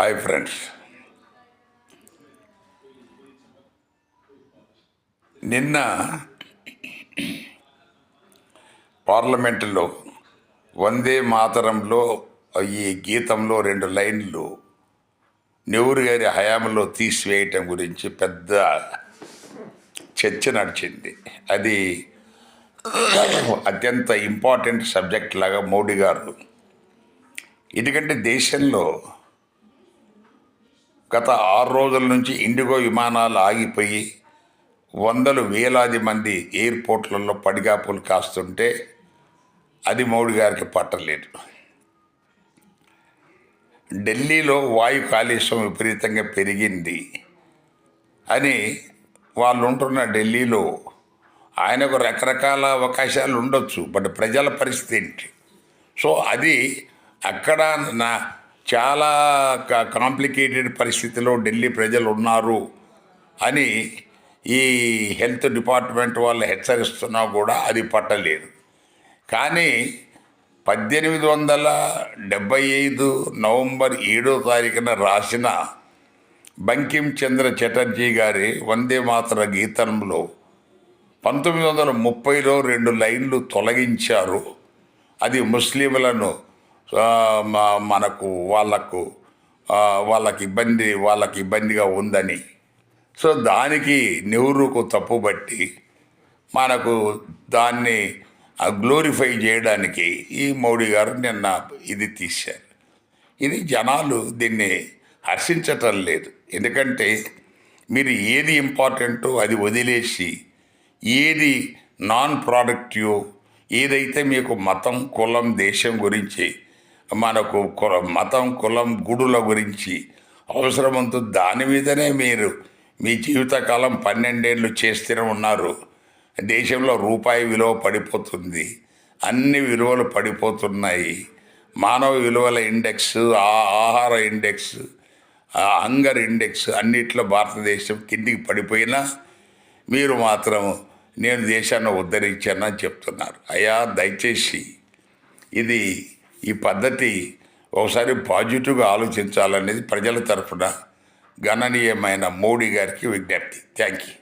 Hi friends. నిన్న పార్లమెంటులో వందే మాతరంలో ఈ గీతంలో రెండు లైన్లు నెహ్రూ గారి హయాంలో తీసివేయటం గురించి పెద్ద చర్చ నడిచింది. అది అత్యంత ఇంపార్టెంట్ సబ్జెక్ట్ లాగా మోడీ గారు. ఎందుకంటే దేశంలో గత ఆరు రోజుల నుంచి ఇండిగో విమానాలు ఆగిపోయి వందలు వేలాది మంది ఎయిర్పోర్ట్లలో పడిగాపులు కాస్తుంటే అది మోడీ గారికి పట్టలేదు ఢిల్లీలో వాయు కాలుష్యం విపరీతంగా పెరిగింది అని వాళ్ళు ఉంటున్న ఢిల్లీలో ఆయనకు రకరకాల అవకాశాలు ఉండొచ్చు బట్ ప్రజల పరిస్థితి ఏంటి? సో అది అక్కడ నా చాలా కాంప్లికేటెడ్ పరిస్థితిలో ఢిల్లీ ప్రజలు ఉన్నారు అని ఈ హెల్త్ డిపార్ట్మెంట్ వాళ్ళు హెచ్చరిస్తున్నా కూడా అది పట్టలేదు. కానీ పద్దెనిమిది వందల డెబ్భై ఐదు నవంబర్ ఏడో తారీఖున రాసిన బంకిం చంద్ర చటర్జీ గారి వందే మాతర గీతంలో పంతొమ్మిది వందల ముప్పైలో రెండు లైన్లు తొలగించారు. అది ముస్లింలను మనకు వాళ్ళకు వాళ్ళకి ఇబ్బంది వాళ్ళకి ఇబ్బందిగా ఉందని. సో దానికి నెహ్రూకు తప్పుబట్టి మనకు దాన్ని గ్లోరిఫై చేయడానికి ఈ మోడీ గారు నిన్న ఇది తీశారు. ఇది జనాలు దీన్ని హర్షించటం లేదు. ఎందుకంటే మీరు ఏది ఇంపార్టెంటో అది వదిలేసి ఏది నాన్ ప్రొడక్టివ్ ఏదైతే మీకు మతం కులం దేశం గురించి మనకు కుల- మతం కులం గుడుల గురించి అవసరమంతో దాని మీదనే మీరు మీ జీవితకాలం పన్నెండేళ్ళు చేస్తూనే ఉన్నారు. దేశంలో రూపాయి విలువ పడిపోతుంది. అన్ని విలువలు పడిపోతున్నాయి. మానవ విలువల ఇండెక్స్ ఆ- ఆహార ఇండెక్స్ హంగర్ ఇండెక్స్ అన్నిట్లో భారతదేశం కిందికి పడిపోయినా మీరు మాత్రం నేను దేశాన్ని ఉద్ధరించానని చెప్తున్నారు. అయ్యా దయచేసి ఇది ఈ పద్ధతి ఒకసారి పాజిటివ్గా ఆలోచించాలనేది ప్రజల తరఫున గణనీయమైన మోడీ గారికి విజ్ఞప్తి. Thank you